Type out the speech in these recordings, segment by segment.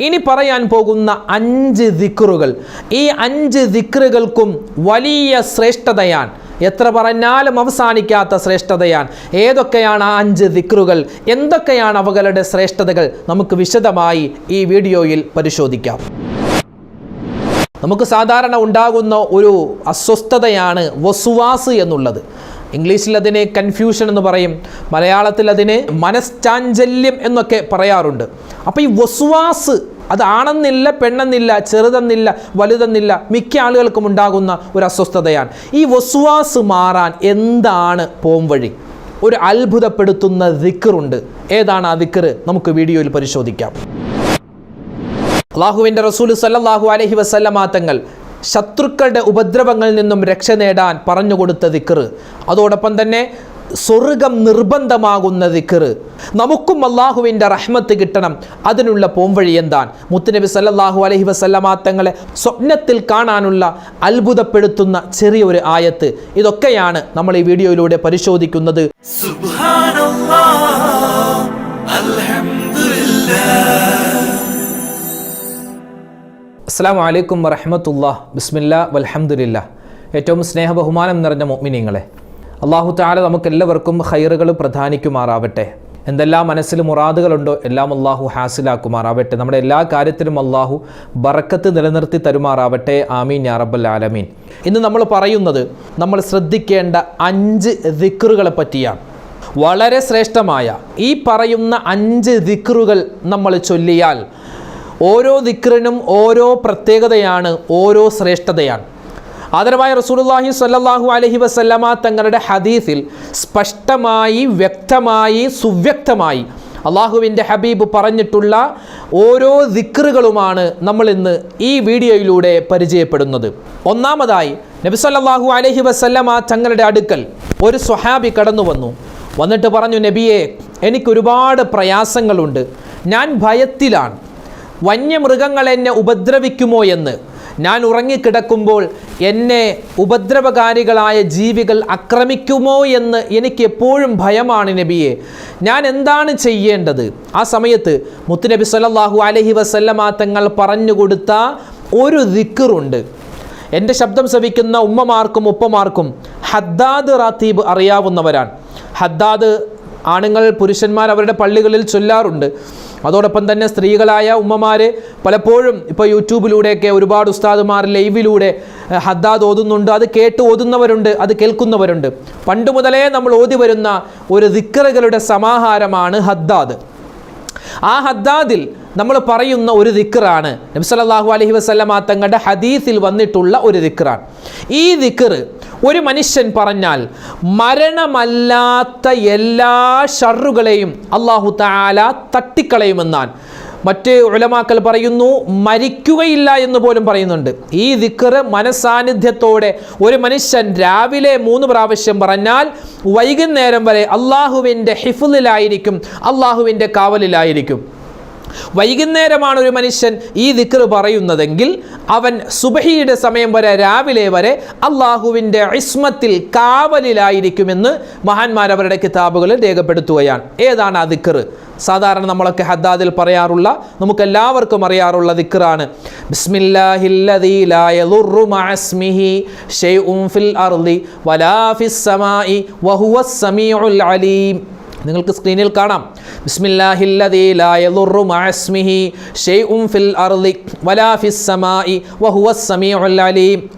ഇനി പറയാൻ പോകുന്ന അഞ്ച് ദിക്റുകൾ. ഈ അഞ്ച് ദിക്റുകൾക്കും വലിയ ശ്രേഷ്ഠതയാണ്. എത്ര പറഞ്ഞാലും അവസാനിക്കാത്ത ശ്രേഷ്ഠതയാണ്. ഏതൊക്കെയാണ് ആ അഞ്ച് ദിക്റുകൾ? എന്തൊക്കെയാണ് അവകളുടെ ശ്രേഷ്ഠതകൾ? നമുക്ക് വിശദമായി ഈ വീഡിയോയിൽ പരിശോധിക്കാം. നമുക്ക് സാധാരണ ഉണ്ടാകുന്ന ഒരു അസ്വസ്ഥതയാണ് വസുവാസ് എന്നുള്ളത്. ഇംഗ്ലീഷിൽ അതിനെ കൺഫ്യൂഷൻ എന്ന് പറയും. മലയാളത്തിൽ അതിന് മനസ്ചാഞ്ചല്യം എന്നൊക്കെ പറയാറുണ്ട്. അപ്പോൾ ഈ വസ്വാസ് അത് ആണെന്നില്ല പെണ്ണെന്നില്ല ചെറുതെന്നില്ല വലുതെന്നില്ല മിക്ക ആളുകൾക്കും ഉണ്ടാകുന്ന ഒരു അസ്വസ്ഥതയാണ്. ഈ വസ്വാസ് മാറാൻ എന്താണ് പോംവഴി ഒരു അത്ഭുതപ്പെടുത്തുന്ന ദിക്കറുണ്ട് ഏതാണ് ആ ദിക്കറ് നമുക്ക് വീഡിയോയിൽ പരിശോധിക്കാം. അള്ളാഹുവിന്റെ റസൂൽ സല്ലാഹു അലഹി വസല്ലമ തങ്ങൾ ശത്രുക്കളുടെ ഉപദ്രവങ്ങളിൽ നിന്നും രക്ഷ നേടാൻ പറഞ്ഞുകൊടുത്ത ദിക്കറ് അതോടൊപ്പം തന്നെ സ്വർഗം നിർബന്ധമാകുന്ന ദിക്കറ് നമുക്കും അള്ളാഹുവിന്റെ റഹ്മത്ത് കിട്ടണം. അതിനുള്ള പോംവഴി എന്താണ്? മുത്തുനബി സല്ലാഹു അലഹി വസല്ലമാത്തങ്ങളെ സ്വപ്നത്തിൽ കാണാനുള്ള അത്ഭുതപ്പെടുത്തുന്ന ചെറിയൊരു ആയത്ത്. ഇതൊക്കെയാണ് നമ്മൾ ഈ വീഡിയോയിലൂടെ പരിശോധിക്കുന്നത്. സുബ്ഹാനല്ലാഹ് അൽഹംദുലില്ലാഹ്. അസ്സാം വലൈക്കും വറഹമത്തുല്ലാ ബിസ്മില്ല വലഹമുല്ല ഏറ്റവും സ്നേഹ ബഹുമാനം നിറഞ്ഞ മോമിനിങ്ങളെ അള്ളാഹു താല നമുക്കെല്ലാവർക്കും ഹൈറുകൾ പ്രധാനിക്കുമാറാവട്ടെ. എന്തെല്ലാം മനസ്സിൽ മുറാദുകളുണ്ടോ എല്ലാം അള്ളാഹു ഹാസിലാക്കുമാറാവട്ടെ. നമ്മുടെ എല്ലാ കാര്യത്തിലും അള്ളാഹു ബറക്കത്ത് നിലനിർത്തി തരുമാറാവട്ടെ. ആമീൻ യാ റബ്ബൽ ആലമീൻ. ഇന്ന് നമ്മൾ പറയുന്നത് നമ്മൾ ശ്രദ്ധിക്കേണ്ട അഞ്ച് ദിക്റുകളെ പറ്റിയാണ്. വളരെ ശ്രേഷ്ഠമായ ഈ പറയുന്ന അഞ്ച് ദിക്റുകൾ നമ്മൾ ചൊല്ലിയാൽ ഓരോ ദിക്റിനും ഓരോ പ്രത്യേകതയാണ് ഓരോ ശ്രേഷ്ഠതയാണ്. ആദരവായ റസൂലുള്ളാഹി സ്വല്ലല്ലാഹു അലൈഹി വസല്ലമ തങ്ങളുടെ ഹദീസിൽ സ്പഷ്ടമായി വ്യക്തമായി സുവ്യക്തമായി അള്ളാഹുവിന്റെ ഹബീബ് പറഞ്ഞിട്ടുള്ള ഓരോ ദിക്റുകളുമാണ് നമ്മൾ ഇന്ന് ഈ വീഡിയോയിലൂടെ പരിചയപ്പെടുന്നത്. ഒന്നാമതായി നബി സല്ലല്ലാഹു അലൈഹി വസല്ലമ തങ്ങളുടെ അടുക്കൽ ഒരു സ്വഹാബി കടന്നു വന്നു. വന്നിട്ട് പറഞ്ഞു നബിയെ എനിക്കൊരുപാട് പ്രയാസങ്ങളുണ്ട്. ഞാൻ ഭയത്തിലാണ്. വന്യമൃഗങ്ങൾ എന്നെ ഉപദ്രവിക്കുമോ എന്ന്. ഞാൻ ഉറങ്ങിക്കിടക്കുമ്പോൾ എന്നെ ഉപദ്രവകാരികളായ ജീവികൾ ആക്രമിക്കുമോ എന്ന് എനിക്ക് എപ്പോഴും ഭയമാണ് നബിയെ. ഞാൻ എന്താണ് ചെയ്യേണ്ടത്? ആ സമയത്ത് മുത്തുനബി സല്ലല്ലാഹു അലഹി വസല്ലമ തങ്ങൾ പറഞ്ഞു കൊടുത്ത ഒരു ദിക്കറുണ്ട് എന്റെ ശബ്ദം ശ്രവിക്കുന്ന ഉമ്മമാർക്കും ഉപ്പമാർക്കും ഹദ്ദാദ് റാത്തീബ് അറിയാവുന്നവരാണ്. ഹദ്ദാദ് ആണുങ്ങൾ പുരുഷന്മാർ അവരുടെ പള്ളികളിൽ ചൊല്ലാറുണ്ട്. അതോടൊപ്പം തന്നെ സ്ത്രീകളായ ഉമ്മമാർ പലപ്പോഴും ഇപ്പോൾ യൂട്യൂബിലൂടെയൊക്കെ ഒരുപാട് ഉസ്താദുമാർ ലൈവിലൂടെ ഹദ്ദാദ് ഓതുന്നുണ്ട്. അത് കേട്ട് ഓതുന്നവരുണ്ട് അത് കേൾക്കുന്നവരുണ്ട്. പണ്ട് മുതലേ നമ്മൾ ഓതി വരുന്ന ഒരു ദിക്കറുകളുടെ സമാഹാരമാണ് ഹദ്ദാദ്. ആ ഹദ്ദാദിൽ നമ്മൾ പറയുന്ന ഒരു ദിക്കറാണ് നബി സല്ലല്ലാഹു അലൈഹി വസല്ലമ തങ്ങളുടെ ഹദീസിൽ വന്നിട്ടുള്ള ഒരു ദിക്കറാണ് ഈ ദിക്ർ ഒരു മനുഷ്യൻ പറഞ്ഞാൽ മരണമല്ലാത്ത എല്ലാ ഷറുകളെയും അള്ളാഹു താല തട്ടിക്കളയുമെന്നാണ്. മറ്റ് ഉലമാക്കൽ പറയുന്നു മരിക്കുകയില്ല എന്ന് പോലും പറയുന്നുണ്ട്. ഈ ദിക്കർ മനസാന്നിധ്യത്തോടെ ഒരു മനുഷ്യൻ രാവിലെ മൂന്ന് പ്രാവശ്യം പറഞ്ഞാൽ വൈകുന്നേരം വരെ അള്ളാഹുവിന്റെ ഹിഫുലിലായിരിക്കും അള്ളാഹുവിന്റെ കാവലിലായിരിക്കും. വൈകുന്നേരമാണ് ഒരു മനുഷ്യൻ ഈ ദിക്ർ പറയുന്നതെങ്കിൽ അവൻ സുബഹിയുടെ സമയം വരെ രാവിലെ വരെ അള്ളാഹുവിന്റെ ഇസ്മത്തിൽ കാവലിലായിരിക്കുമെന്ന് മഹാന്മാർ അവരുടെ കിതാബുകളിൽ രേഖപ്പെടുത്തുകയാണ്. ഏതാണ് ആ ദിക്ർ സാധാരണ നമ്മളൊക്കെ ഹദ്ദാദിൽ പറയാറുള്ള നമുക്ക് എല്ലാവർക്കും അറിയാറുള്ള ദിക്റാണ്. ബിസ്മില്ലാഹില്ലദീ നിങ്ങൾക്ക് സ്ക്രീനിൽ കാണാം.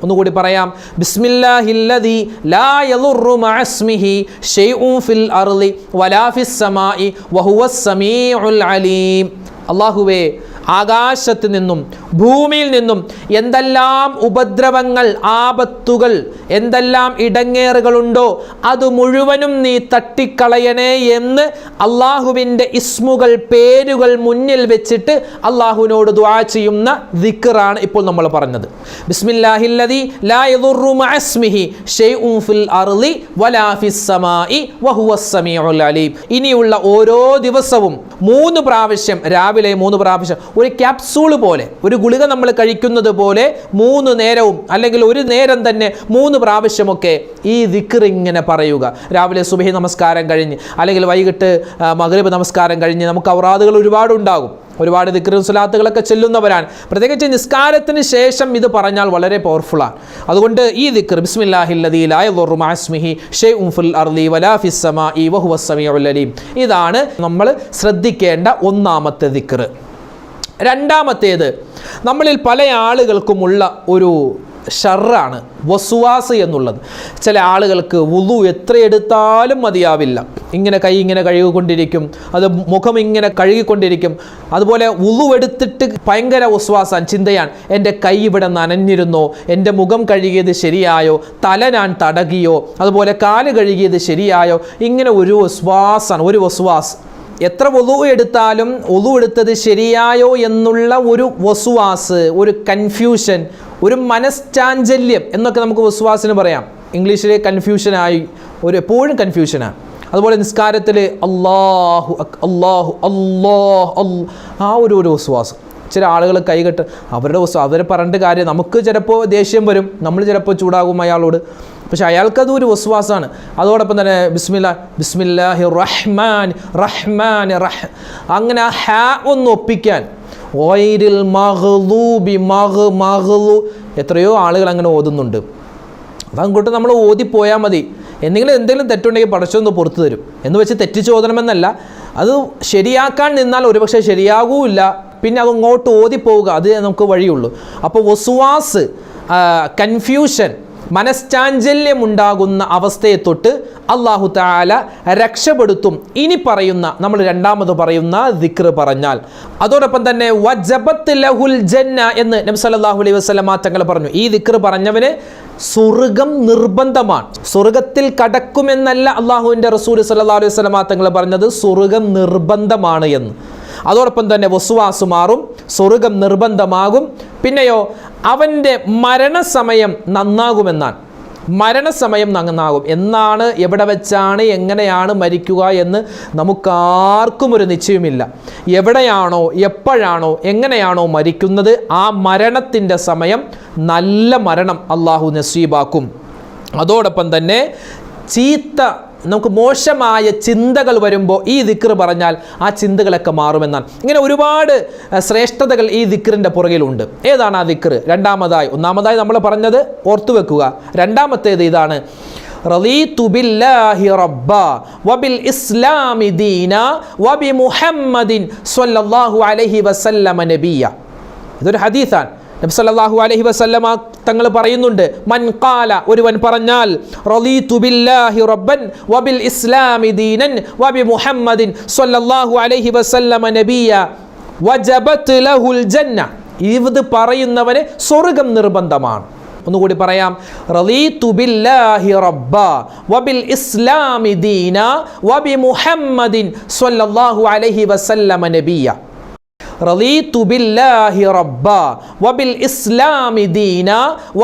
ഒന്നുകൂടി പറയാം. അള്ളാഹുവേ ആകാശത്ത് നിന്നും ഭൂമിയിൽ നിന്നും എന്തെല്ലാം ഉപദ്രവങ്ങൾ ആപത്തുകൾ എന്തെല്ലാം ഇടങ്ങേറുകളുണ്ടോ അത് മുഴുവനും നീ തട്ടിക്കളയണേ എന്ന് അള്ളാഹുവിന്റെ ഇസ്മുകൾ പേരുകൾ മുന്നിൽ വെച്ചിട്ട് അള്ളാഹുവിനോട് ദ്വാ ചെയ്യുന്ന ദിക്കറാണ് ഇപ്പോൾ നമ്മൾ പറഞ്ഞത്. ലാ ഷൈഉൻ ഫിൽ അർളി വലാ അലീം. ഇനിയുള്ള ഓരോ ദിവസവും മൂന്ന് പ്രാവശ്യം രാവിലെ മൂന്ന് പ്രാവശ്യം ഒരു ക്യാപ്സൂൾ പോലെ ഒരു ഗുളിക നമ്മൾ കഴിക്കുന്നത് പോലെ മൂന്ന് നേരവും അല്ലെങ്കിൽ ഒരു നേരം തന്നെ മൂന്ന് പ്രാവശ്യമൊക്കെ ഈ ദിക്കർ ഇങ്ങനെ പറയുക. രാവിലെ സുബഹി നമസ്കാരം കഴിഞ്ഞ് അല്ലെങ്കിൽ വൈകിട്ട് മകരീബ് നമസ്കാരം കഴിഞ്ഞ് നമുക്ക് ഔറാദുകൾ ഒരുപാടുണ്ടാകും ഒരുപാട് ദിക്റും സുലാത്തുകളൊക്കെ ചെല്ലുന്നവരാണ്. പ്രത്യേകിച്ച് നിസ്കാരത്തിന് ശേഷം ഇത് പറഞ്ഞാൽ വളരെ പവർഫുള്ളാണ് അതുകൊണ്ട് ഈ ദിക്ർ വഹുവസ്സമിയുൽ അലീം. ഇതാണ് നമ്മൾ ശ്രദ്ധിക്കേണ്ട ഒന്നാമത്തെ ദിക്ർ. രണ്ടാമത്തേത് നമ്മളിൽ പല ആളുകൾക്കുമുള്ള ഒരു ഷർറാണ് വസുവാസ് എന്നുള്ളത്. ചില ആളുകൾക്ക് വുളു എത്ര എടുത്താലും മതിയാവില്ല. ഇങ്ങനെ കൈ ഇങ്ങനെ കഴുകിക്കൊണ്ടിരിക്കും അത് മുഖം ഇങ്ങനെ കഴുകിക്കൊണ്ടിരിക്കും. അതുപോലെ വുളു എടുത്തിട്ട് ഭയങ്കര വസുവാസാണ് ചിന്തയാണ്. എന്റെ കൈ ഇവിടെ നനഞ്ഞിരുന്നോ? എന്റെ മുഖം കഴുകിയത് ശരിയായോ? തല ഞാൻ തടകിയോ? അതുപോലെ കാൽ കഴുകിയത് ശരിയായോ? ഇങ്ങനെ ഒരു വസ്വാസാണ് ഒരു വസ്വാസ്. എത്ര ഒതു എടുത്താലും ഒതു എടുത്തത് ശരിയായോ എന്നുള്ള ഒരു വസുവാസ് ഒരു കൺഫ്യൂഷൻ ഒരു മനസ്ചാഞ്ചല്യം എന്നൊക്കെ നമുക്ക് വസുവാസിന് പറയാം. ഇംഗ്ലീഷിലെ കൺഫ്യൂഷനായി ഒരു എപ്പോഴും കൺഫ്യൂഷനാണ് അതുപോലെ നിസ്കാരത്തിൽ അള്ളാഹു അള്ളാഹു അള്ളാഹ് ആ ഒരു ഒരു വസുവാസം. ചില ആളുകൾ കൈകെട്ട് അവരുടെ അവരെ പറഞ്ഞിട്ട് കാര്യം നമുക്ക് ചിലപ്പോൾ ദേഷ്യം വരും നമ്മൾ ചിലപ്പോൾ ചൂടാകും അയാളോട്. പക്ഷെ അയാൾക്കത് ഒരു വസ്വാസാണ് അതോടൊപ്പം തന്നെ ബിസ്മില്ല ബിസ്മില്ലാഹി റഹ്മാൻ റഹ്മാൻ റഹ്. അങ്ങനെ ആ ഹാ ഒന്ന് ഒപ്പിക്കാൻ. ഓയിരിൽ മഹ്ലൂബി മഹ് മഹ്ലു എത്രയോ ആളുകൾ അങ്ങനെ ഓതുന്നുണ്ട്. അതങ്ങോട്ട് നമ്മൾ ഓതിപ്പോയാൽ മതി. എന്തെങ്കിലും എന്തെങ്കിലും തെറ്റുണ്ടെങ്കിൽ പടച്ചൊന്ന് പുറത്തു തരും. എന്ന് വെച്ച് തെറ്റിച്ച് ഓതണമെന്നല്ല. അത് ശരിയാക്കാൻ നിന്നാൽ ഒരുപക്ഷെ ശരിയാകൂല്ല. പിന്നെ അതങ്ങോട്ട് ഓതിപ്പോവുക അത് നമുക്ക് വഴിയുള്ളൂ. അപ്പോൾ വസുവാസ് കൺഫ്യൂഷൻ മനഃചാഞ്ചല്യമുണ്ടാകുന്ന അവസ്ഥയെ തൊട്ട് അള്ളാഹു താല രക്ഷപ്പെടുത്തും. ഇനി പറയുന്ന നമ്മൾ രണ്ടാമത് പറയുന്ന ദിക്ർ പറഞ്ഞാൽ അതോടൊപ്പം തന്നെ വജബത്ത് ലഹുൽ ജന്ന എന്ന് നബി സല്ലല്ലാഹു അലൈഹി വസല്ലമ തങ്ങൾ പറഞ്ഞു. ഈ ദിക്ർ പറഞ്ഞവന് സ്വർഗം നിർബന്ധമാണ്. സ്വർഗത്തിൽ കടക്കുമെന്നല്ല അള്ളാഹുവിന്റെ റസൂൽ സല്ലാ അലൈഹി വസല്ലമ തങ്ങൾ പറഞ്ഞത് സ്വർഗം നിർബന്ധമാണ് എന്ന്. അതോടൊപ്പം തന്നെ വസുവാസു മാറും സ്വർഗം നിർബന്ധമാകും. പിന്നെയോ അവന്റെ മരണസമയം നന്നാകുമെന്നാണ്. മരണസമയം നന്നാകും. എന്നാണ് എവിടെ വെച്ചാണ് എങ്ങനെയാണ് മരിക്കുക എന്ന് നമുക്കാർക്കും ഒരു നിശ്ചയമില്ല എവിടെയാണോ എപ്പോഴാണോ എങ്ങനെയാണോ മരിക്കുന്നത് ആ മരണത്തിന്റെ സമയം നല്ല മരണം അള്ളാഹു നസീബാക്കും. അതോടൊപ്പം തന്നെ ചീത്ത നമുക്ക് മോശമായ ചിന്തകൾ വരുമ്പോൾ ഈ ദിക്ർ പറഞ്ഞാൽ ആ ചിന്തകളൊക്കെ മാറുമെന്നാണ്. ഇങ്ങനെ ഒരുപാട് ശ്രേഷ്ഠതകൾ ഈ ദിക്റിന്റെ പുറകിലുണ്ട്. ഏതാണ് ആ ദിക്ർ രണ്ടാമതായി ഒന്നാമതായി നമ്മൾ പറഞ്ഞത് ഓർത്തു വെക്കുക. രണ്ടാമത്തേത് ഇതാണ് റളീതു ബില്ലാഹി റബ്ബ വബിൽ ഇസ്ലാമി വബി മുഹമ്മദിൻ സ്വല്ലല്ലാഹു അലൈഹി വസല്ലമ നബിയ. ഇതൊരു ഹദീസാണ്. നബി സല്ലല്ലാഹു അലൈഹി വസല്ലമ തങ്ങൾ പറയുന്നുണ്ട് മൻ ഖാല ഒരുവൻ പറഞ്ഞാൽ ബില്ലാഹി റബ്ബൻ വബിൽ ഇസ്ലാമി ദീനൻ വബി മുഹമ്മദിൻ സല്ലല്ലാഹു അലൈഹി വസല്ലമ നബിയ വജബത്ത് ലഹുൽ ജന്ന. ഇത് പറയുന്നവന് സ്വർഗം നിർബന്ധമാണ്. ഒന്നുകൂടി പറയാം ബില്ലാഹി റബ്ബ വബിൽ ഇസ്ലാമി ദീന വബി മുഹമ്മദിൻ സല്ലല്ലാഹു അലൈഹി വസല്ലമ നബിയ. റലീതു ബില്ലാഹി റബ്ബ വബിൽ ഇസ്ലാമി ദീന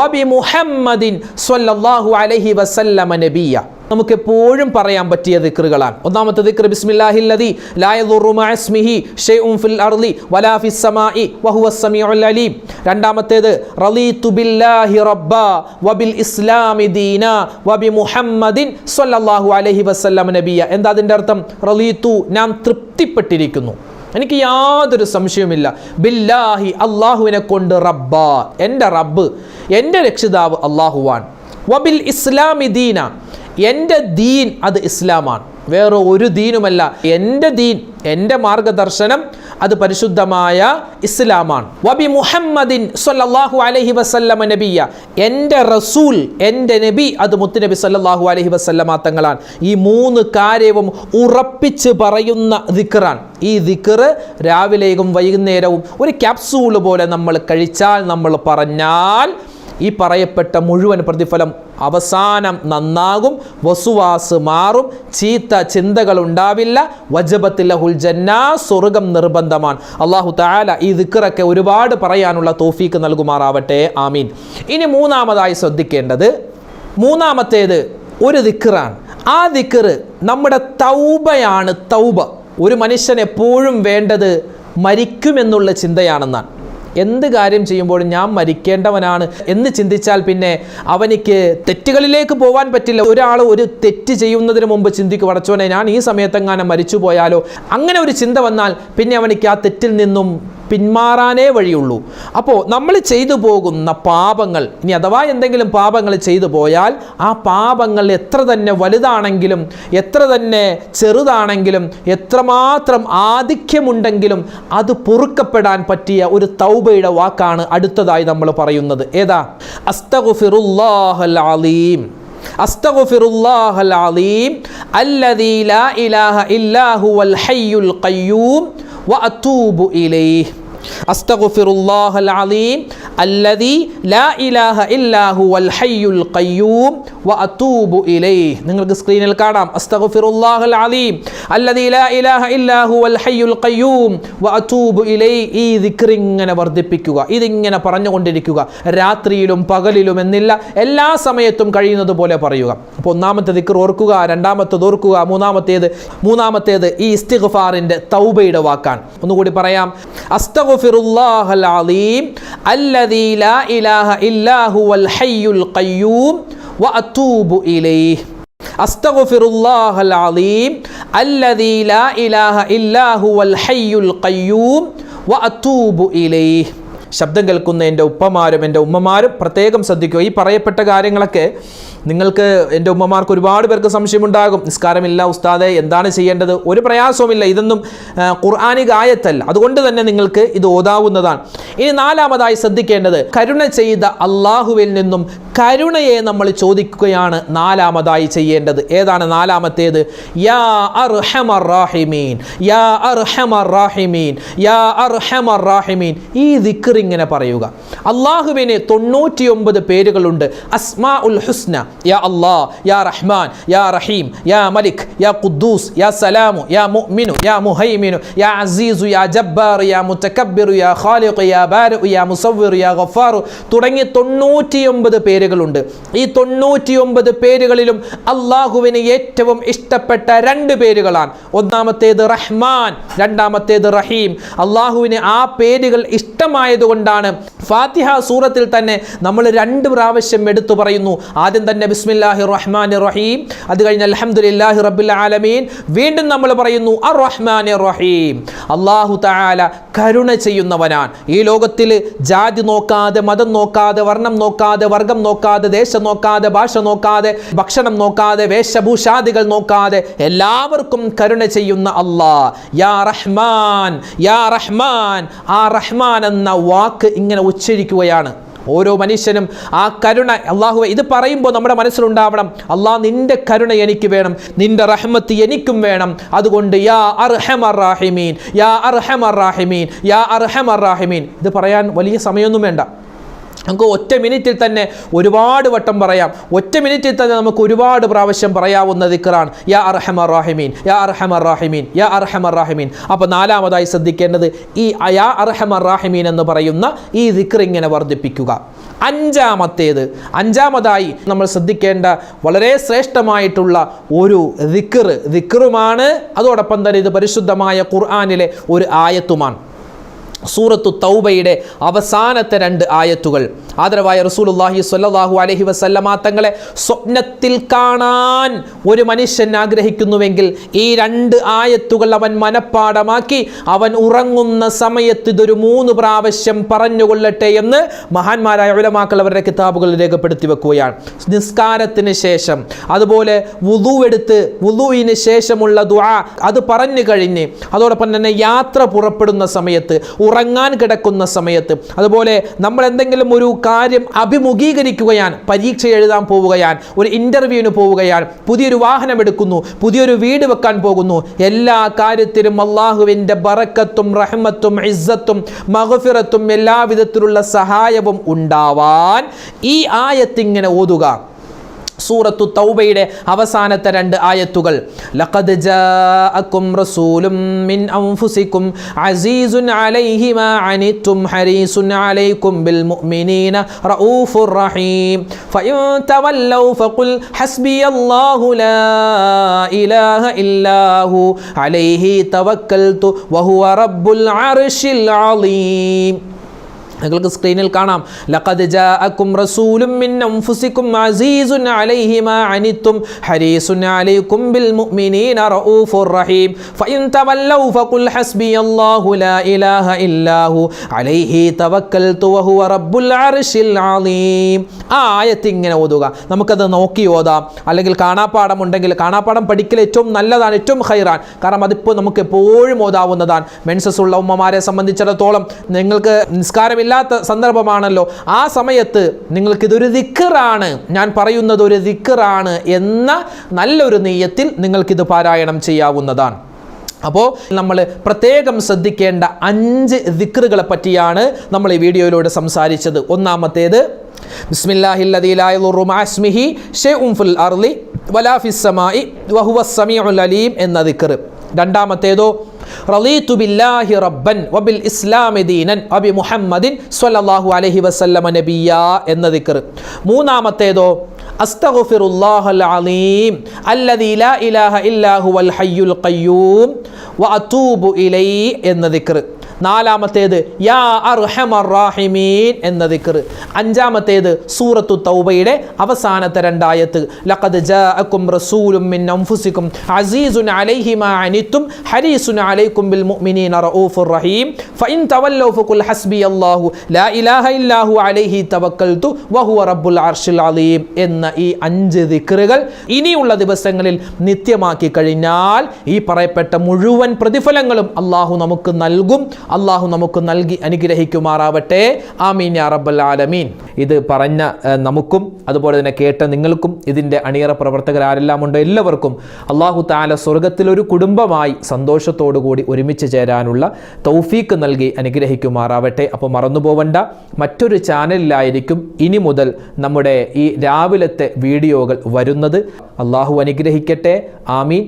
വബി മുഹമ്മദിൻ സ്വല്ലല്ലാഹു അലൈഹി വസല്ലമ നബിയ നമുക്ക് എപ്പോഴും പറയാൻ പറ്റിയ ദിക്റുകളാണ്. ഒന്നാമത്തെ ദിക്ർ ബിസ്മില്ലാഹില്ലദി ലായദുറുമഅസ്മിഹി ഷൈഉൻ ഫിൽ അർളി വലാ ഫിസ് സമാഇ വഹുവ സമീഉൽ അലീം. രണ്ടാമത്തേത് റളീതു ബില്ലാഹി റബ്ബ വബിൽ ഇസ്ലാമി ദീന വബി മുഹമ്മദിൻ സ്വല്ലല്ലാഹു അലൈഹി വസല്ലം നബിയ എന്താ അതിന്റെ അർത്ഥം? റളീതു നാം തൃപ്തിപ്പെട്ടിരിക്കുന്നു. എനിക്ക് യാതൊരു സംശയവുമില്ല. ബില്ലാഹി അള്ളാഹുവിനെ കൊണ്ട് റബ്ബ എന്റെ റബ്ബ് എന്റെ രക്ഷിതാവ് അള്ളാഹുവാൻ വബിൽ ഇസ്ലാമി ദീന എന്റെ ദീൻ അത് ഇസ്ലാമാണ്. വേറെ ഒരു ദീനുമല്ല. എന്റെ ദീൻ എന്റെ മാർഗദർശനം അത് പരിശുദ്ധമായ ഇസ്ലാമാണ്. വബി മുഹമ്മദിൻ സൊല്ലാഹു അലഹി വസല്ലമ നബിയ. എന്റെ റസൂൽ എന്റെ നബി അത് മുത്തുനബി സല്ലാഹു അലഹി വസല്ലമ തങ്ങളാണ്. ഈ മൂന്ന് കാര്യവും ഉറപ്പിച്ച് പറയുന്ന ദിക്റാണ്. ഈ ദിക്റ് രാവിലെയും വൈകുന്നേരവും ഒരു ക്യാപ്സൂൾ പോലെ നമ്മൾ കഴിച്ചാൽ നമ്മൾ പറഞ്ഞാൽ ഈ പറയപ്പെട്ട മുഴുവൻ പ്രതിഫലം അവസാനം നന്നാകും. വസുവാസ് മാറും. ചീത്ത ചിന്തകൾ ഉണ്ടാവില്ല. വജബത്തില്ലഹുൽ ജന്നാ സ്വർഗം നിർബന്ധമാണ്. അള്ളാഹു താല ഈ ദിക്കറൊക്കെ ഒരുപാട് പറയാനുള്ള തോഫീക്ക് നൽകുമാറാവട്ടെ. ആമീൻ. ഇനി മൂന്നാമതായി ശ്രദ്ധിക്കേണ്ടത് മൂന്നാമത്തേത് ഒരു ദിക്കറാണ് ആ ദിക്കറ് നമ്മുടെ തൗബയാണ് തൗബ. ഒരു മനുഷ്യൻ എപ്പോഴും വേണ്ടത് മരിക്കുമെന്നുള്ള ചിന്തയാണെന്നാണ്. എന്ത് കാര്യം ചെയ്യുമ്പോഴും ഞാൻ മരിക്കേണ്ടവനാണ് എന്ന് ചിന്തിച്ചാൽ പിന്നെ അവനിക്ക് തെറ്റുകളിലേക്ക് പോകാൻ പറ്റില്ല. ഒരാൾ ഒരു തെറ്റ് ചെയ്യുന്നതിന് മുമ്പ് ചിന്തിക്കും പടച്ചോനെ ഞാൻ ഈ സമയത്തെങ്ങാനും മരിച്ചു പോയാലോ അങ്ങനെ ഒരു ചിന്ത വന്നാൽ പിന്നെ അവനിക്ക് ആ തെറ്റിൽ നിന്നും പിന്മാറാനേ വഴിയുള്ളൂ. അപ്പോൾ നമ്മൾ ചെയ്തു പോകുന്ന പാപങ്ങൾ ഇനി അഥവാ എന്തെങ്കിലും പാപങ്ങൾ ചെയ്തു പോയാൽ ആ പാപങ്ങൾ എത്ര തന്നെ വലുതാണെങ്കിലും എത്ര തന്നെ ചെറുതാണെങ്കിലും എത്രമാത്രം ആധിക്യമുണ്ടെങ്കിലും അത് പൊറുക്കപ്പെടാൻ പറ്റിയ ഒരു തൗബയുടെ വാക്കാണ് അടുത്തതായി നമ്മൾ പറയുന്നത്. ഏതാ? അസ്തഗുഫിറുല്ലാഹൽ അലീം അസ്തഗുഫിറുല്ലാഹൽ അലീം അല്ലദീ ലാ ഇലാഹ ഇല്ലാഹുവൽ ഹയ്യുൽ ഖയ്യൂം. وأتوب إليه. أستغفر الله العظيم. അല്ലതി ലാ ഇലാഹ ഇല്ലാഹു വൽ ഹയ്യുൽ ഖയ്യൂം വ അതൂബു ഇലൈഹ്. നിങ്ങൾക്ക് സ്ക്രീനിൽ കാണാം. അസ്തഗ്ഫിറുല്ലാഹൽ അലീം. അല്ലതി ലാ ഇലാഹ ഇല്ലാഹു വൽ ഹയ്യുൽ ഖയ്യൂം വ അതൂബു ഇലൈഹ്. ഈ ദിക്ർ ഇങ്ങനെ വർദ്ധിപ്പിക്കുക. ഇതിങ്ങനെ പറഞ്ഞുകൊണ്ടിരിക്കുക. രാത്രിയിലും പകലിലും എന്നില്ല. എല്ലാ സമയത്തും കഴിയുന്നത് പോലെ പറയുക. അപ്പോൾ ഒന്നാമത്തെ ദിക്ർ ഓർക്കുക രണ്ടാമത്തെ ഓർക്കുക മൂന്നാമത്തേത് മൂന്നാമത്തേത് ഈ ഇസ്തിഗ്ഫാറിന്റെ തൗബയുടെ വാക്കാണ്. ഒന്നുകൂടി പറയാം. അസ്തഗ്ഫിറുല്ലാഹൽ അലീം. അല്ല ലാ ഇലാഹ ഇല്ലാ ഹുവൽ ഹയ്യുൽ ഖയ്യൂം وأتوب إليه أستغفر الله العظيم الذي لا إله إلا هو الحي القيوم وأتوب إليه ശബ്ദം കേൾക്കുന്ന എൻ്റെ ഉപ്പമാരും എൻ്റെ ഉമ്മമാരും പ്രത്യേകം ശ്രദ്ധിക്കുക ഈ പറയപ്പെട്ട കാര്യങ്ങളൊക്കെ നിങ്ങൾക്ക് എന്റെ ഉമ്മമാർക്ക് ഒരുപാട് പേർക്ക് സംശയമുണ്ടാകും. നിസ്കാരമില്ല ഉസ്താദെ എന്താണ് ചെയ്യേണ്ടത്? ഒരു പ്രയാസവുമില്ല. ഇതൊന്നും ഖുർആനിക ആയത്തല്ല. അതുകൊണ്ട് തന്നെ നിങ്ങൾക്ക് ഇത് ഓതാവുന്നതാണ്. ഇനി നാലാമതായി ശ്രദ്ധിക്കേണ്ടത് കരുണ ചെയ്ത അള്ളാഹുവിൽ നിന്നും കരുണയെ നമ്മൾ ചോദിക്കുകയാണ് നാലാമതായി ചെയ്യേണ്ടത്. ഏതാണ് നാലാമത്തേത്? യാ അർഹമർ യാ അർഹമർ യാ അർഹമർ ഈ ദിക്കർ ഇങ്ങനെ പറയുക. അള്ളാഹുവിന് തൊണ്ണൂറ്റിയൊമ്പത് പേരുകളുണ്ട്. അസ്മാ ഉൽ ഹുസ്ന. യാ അള്ളാ യാ റഹ്മാൻ യാ റഹീം യാ മലിക് യാ ഖുദ്ദൂസ് യാ സലാമു യാ മുഅ്മിനു യാ മുഹൈമിനു യാ അസീസു യാ ജബ്ബാർ യാ മുതകബ്ബിറു യാ ഖാലിഖ് യാ ബാരിഉ യാ മുസവ്വിറു യാ ഗഫാറു തുടങ്ങി തൊണ്ണൂറ്റിയൊമ്പത് പേരുകളുണ്ട്. ഈ തൊണ്ണൂറ്റിയൊമ്പത് പേരുകളിലും അള്ളാഹുവിന് ഏറ്റവും ഇഷ്ടപ്പെട്ട രണ്ട് പേരുകളാണ്. ഒന്നാമത്തേത് റഹ്മാൻ രണ്ടാമത്തേത് റഹീം. അള്ളാഹുവിന് ആ പേരുകൾ ഇഷ്ടമായതുകൊണ്ടാണ് ഫാത്തിഹ സൂറത്തിൽ തന്നെ നമ്മൾ രണ്ട് പ്രാവശ്യം എടുത്തു പറയുന്നു. ആദ്യം തന്നെ ബിസ്മില്ലാഹി റഹ്മാൻ റഹീം അത് കഴിഞ്ഞ് അലഹമുല്ലാഹി റബ്ബിൽ ആലമീൻ വീണ്ടും നമ്മൾ പറയുന്നു അർ റഹ്മാൻ റഹീം അള്ളാഹു താല കരുണ ചെയ്യുന്നവനാണ്. ഈ ലോകത്തിൽ ജാതി നോക്കാതെ മതം നോക്കാതെ വർണം നോക്കാതെ വർഗം നോക്കാതെ ദേശം നോക്കാതെ ഭാഷ നോക്കാതെ ഭക്ഷണം നോക്കാതെ വേഷഭൂഷാദികൾ നോക്കാതെ എല്ലാവർക്കും കരുണ ചെയ്യുന്ന അള്ളാ യാ റഹ്മാൻ യാ റഹ്മാൻ. ആ റഹ്മാൻ എന്ന വാക്ക് ഇങ്ങനെ ഉച്ചരിക്കുകയാണ്. ഓരോ മനുഷ്യനും ആ കരുണ അള്ളാഹു ഇത് പറയുമ്പോൾ നമ്മുടെ മനസ്സിലുണ്ടാവണം അള്ളാഹ് നിന്റെ കരുണ എനിക്ക് വേണം നിന്റെ റഹ്മത്ത് എനിക്കും വേണം. അതുകൊണ്ട് യാ അർഹമർ റാഹിമീൻ യാ അർഹമർ റാഹിമീൻ യാ അർഹമർ റാഹിമീൻ. ഇത് പറയാൻ വലിയ സമയമൊന്നും വേണ്ട. നമുക്ക് ഒറ്റ മിനിറ്റിൽ തന്നെ ഒരുപാട് വട്ടം പറയാം. ഒറ്റ മിനിറ്റിൽ തന്നെ നമുക്ക് ഒരുപാട് പ്രാവശ്യം പറയാവുന്ന ദിക്കറാണ് യാ അർഹമർ റാഹിമീൻ യാ അർഹമർ റാഹിമീൻ യാ അർഹമർ റാഹിമീൻ. അപ്പോൾ നാലാമതായി ശ്രദ്ധിക്കേണ്ടത് ഈ അയാ അർഹമർ റാഹിമീൻ എന്ന് പറയുന്ന ഈ ദിക്കർ ഇങ്ങനെ വർദ്ധിപ്പിക്കുക. അഞ്ചാമത്തേത് അഞ്ചാമതായി നമ്മൾ ശ്രദ്ധിക്കേണ്ട വളരെ ശ്രേഷ്ഠമായിട്ടുള്ള ഒരു ദിക്കർ ദിക്കറുമാണ് അതോടൊപ്പം തന്നെ ഇത് പരിശുദ്ധമായ ഖുർആാനിലെ ഒരു ആയത്തുമാണ്. സൂറത്തു തൗബയുടെ അവസാനത്തെ രണ്ട് ആയത്തുകൾ. ആദരവായ റസൂലുള്ളാഹി സ്വല്ലല്ലാഹു അലൈഹി വസല്ലമ തങ്ങളെ സ്വപ്നത്തിൽ കാണാൻ ഒരു മനുഷ്യൻ ആഗ്രഹിക്കുന്നുവെങ്കിൽ ഈ രണ്ട് ആയത്തുകൾ അവൻ മനഃപ്പാടമാക്കി അവൻ ഉറങ്ങുന്ന സമയത്ത് ഇതൊരു മൂന്ന് പ്രാവശ്യം പറഞ്ഞുകൊള്ളട്ടെ എന്ന് മഹാന്മാരായ ഉലമാക്കൾ അവരുടെ കിതാബുകൾ രേഖപ്പെടുത്തി വെക്കുകയാണ്. നിസ്കാരത്തിന് ശേഷം അതുപോലെ വുതു എടുത്ത് വുതുവിന് ശേഷമുള്ള ദുആ അത് പറഞ്ഞു കഴിഞ്ഞ് അതോടൊപ്പം തന്നെ യാത്ര പുറപ്പെടുന്ന സമയത്ത് ഉറങ്ങാൻ കിടക്കുന്ന സമയത്ത് അതുപോലെ നമ്മൾ എന്തെങ്കിലും ഒരു കാര്യം അഭിമുഖീകരിക്കുകയാണ്. പരീക്ഷ എഴുതാൻ പോവുകയാണ്. ഒരു ഇന്റർവ്യൂവിന് പോവുകയാണ്. പുതിയൊരു വാഹനം എടുക്കുന്നു. പുതിയൊരു വീട് വെക്കാൻ പോകുന്നു. എല്ലാ കാര്യത്തിലും അള്ളാഹുവിന്റെ ബറക്കത്തും റഹ്മത്തും ഇസ്സത്തും മഹഫിറത്തും എല്ലാവിധത്തിലുള്ള സഹായവും ഉണ്ടാവാൻ ഈ ആയത്തിങ്ങനെ ഓതുക. സൂറത്തു തൗബയുടെ അവസാനത്തെ രണ്ട് ആയത്തുകൾ. ലഖദ് ജാഅക്കും റസൂലും മിൻ അൻഫുസിക്കും അസീസുൻ അലൈഹി മാ അനിത്തും ഹരീസുൻ അലൈക്കും ബിൽ മുഅ്മിനീന റഊഫുർ റഹീം. ഫഇൻ തവല്ലൗ ഫഖുൽ ഹസ്ബിയല്ലാഹു ലാ ഇലാഹ ഇല്ലാഹു അലൈഹി തവക്കൽതു വഹുവ റബ്ബുൽ അർശിൽ അളീം നിങ്ങൾക്ക് സ്ക്രീനിൽ കാണാം. ലഖദ് ജാഅക്കും റസൂലും മിൻ അൻഫുസിക്കും അസീസുൻ അലൈഹി മാ അനിത്തും ഹരീസുൻ അലൈക്കും ബിൽ മുഅ്മിനീന റഊഫുർ റഹീം. ഫഇൻ തവല്ലൗ ഫഖുൽ ഹസ്ബിയല്ലാഹു ലാ ഇലാഹ ഇല്ലാഹു അലൈഹി തവക്കൽതു വഹുവ റബ്ബുൽ അർശിൽ അലീം. ആ ആയത്ത് ഇങ്ങനെ ഓതുക. നമുക്കത് നോക്കി ഓതാം. അല്ലെങ്കിൽ കാണാപ്പാഠം ഉണ്ടെങ്കിൽ കാണാപ്പാഠം പഠിക്കൽ ഏറ്റവും നല്ലതാണ് ഏറ്റവും ഹൈറാൻ കാരണം അതിപ്പോൾ നമുക്ക് എപ്പോഴും ഓതാവുന്നതാണ്. മെൻസസ് ഉള്ള ഉമ്മമാരെ സംബന്ധിച്ചിടത്തോളം നിങ്ങൾക്ക് നിസ്കാരമില്ലാത്ത സന്ദർഭമാണല്ലോ. ആ സമയത്ത് നിങ്ങൾക്കിതൊരു ദിക്കറാണ് ഞാൻ പറയുന്നത് ഒരു ദിക്കറാണ് എന്ന നല്ലൊരു നെയ്യത്തിൽ നിങ്ങൾക്കിത് പാരായണം ചെയ്യാവുന്നതാണ്. അപ്പോൾ നമ്മൾ പ്രത്യേകം ശ്രദ്ധിക്കേണ്ട അഞ്ച് ദിക്കറുകളെ പറ്റിയാണ് നമ്മൾ ഈ വീഡിയോയിലൂടെ സംസാരിച്ചത്. ഒന്നാമത്തേത് വഹുവ അലീം എന്ന ദിക്കർ രണ്ടാമത്തേതോ റളീതു ബില്ലാഹി റബ്ബൻ വബിൽ ഇസ്ലാമി ദീനൻ വബി മുഹമ്മദിൻ സ്വല്ലല്ലാഹു അലൈഹി വസല്ലമ നബിയ എന്ന ദിക്ർ. മൂന്നാമത്തേതോ അസ്തഗ്ഫിറുല്ലാഹൽ അലീം അല്ലദീ ലാ ഇലാഹ ഇല്ലാ ഹുവൽ ഹയ്യുൽ ഖയ്യൂം വഅതൂബു ഇലൈ എന്ന ദിക്ർ. നാലാമത്തേത് യാ അർഹമർ റാഹിമീൻ എന്ന ദിക്കർ അഞ്ചാമത്തേത് സൂറത്തു തൗബയുടെ അവസാനത്തെ രണ്ടായത്ത്. ലഖദ് ജാഅകും റസൂലും മിൻ അൻഫുസികും അസീസുൻ അലൈഹി മാ അനിത്തും ഹരീസുൻ അലൈക്കും ബിൽ മുഅ്മിനീന റഊഫുർ റഹീം. ഫഇൻ തവല്ലൗ ഫഖുൽ ഹസ്ബിയല്ലാഹു ലാ ഇലാഹ ഇല്ലാഹു അലൈഹി തവക്കൽതു വഹുവ റബ്ബുൽ അർശിൽ അലീം എന്ന ഈ അഞ്ച് ദിക്റുകൾ ഇനിയുള്ള ദിവസങ്ങളിൽ നിത്യമാക്കി കഴിഞ്ഞാൽ ഈ പറയപ്പെട്ട മുഴുവൻ പ്രതിഫലങ്ങളും അല്ലാഹു നമുക്ക് നൽകും. അള്ളാഹു നമുക്ക് നൽകി അനുഗ്രഹിക്കുമാറാവട്ടെ. ആമീൻ യാ റബ്ബൽ ആലമീൻ. ഇത് പറഞ്ഞ നമുക്കും അതുപോലെ തന്നെ കേട്ട നിങ്ങൾക്കും ഇതിന്റെ അണിയറ പ്രവർത്തകർ ആരെല്ലാം ഉണ്ടോ? എല്ലാവർക്കും അള്ളാഹു താല സ്വർഗത്തിലൊരു കുടുംബമായി സന്തോഷത്തോടു കൂടി ഒരുമിച്ച് ചേരാനുള്ള തൗഫീക്ക് നൽകി അനുഗ്രഹിക്കുമാറാവട്ടെ. അപ്പോൾ മറന്നു പോവണ്ട. മറ്റൊരു ചാനലിലായിരിക്കും ഇനി മുതൽ നമ്മുടെ ഈ രാവിലത്തെ വീഡിയോകൾ വരുന്നത്. അള്ളാഹു അനുഗ്രഹിക്കട്ടെ. ആമീൻ.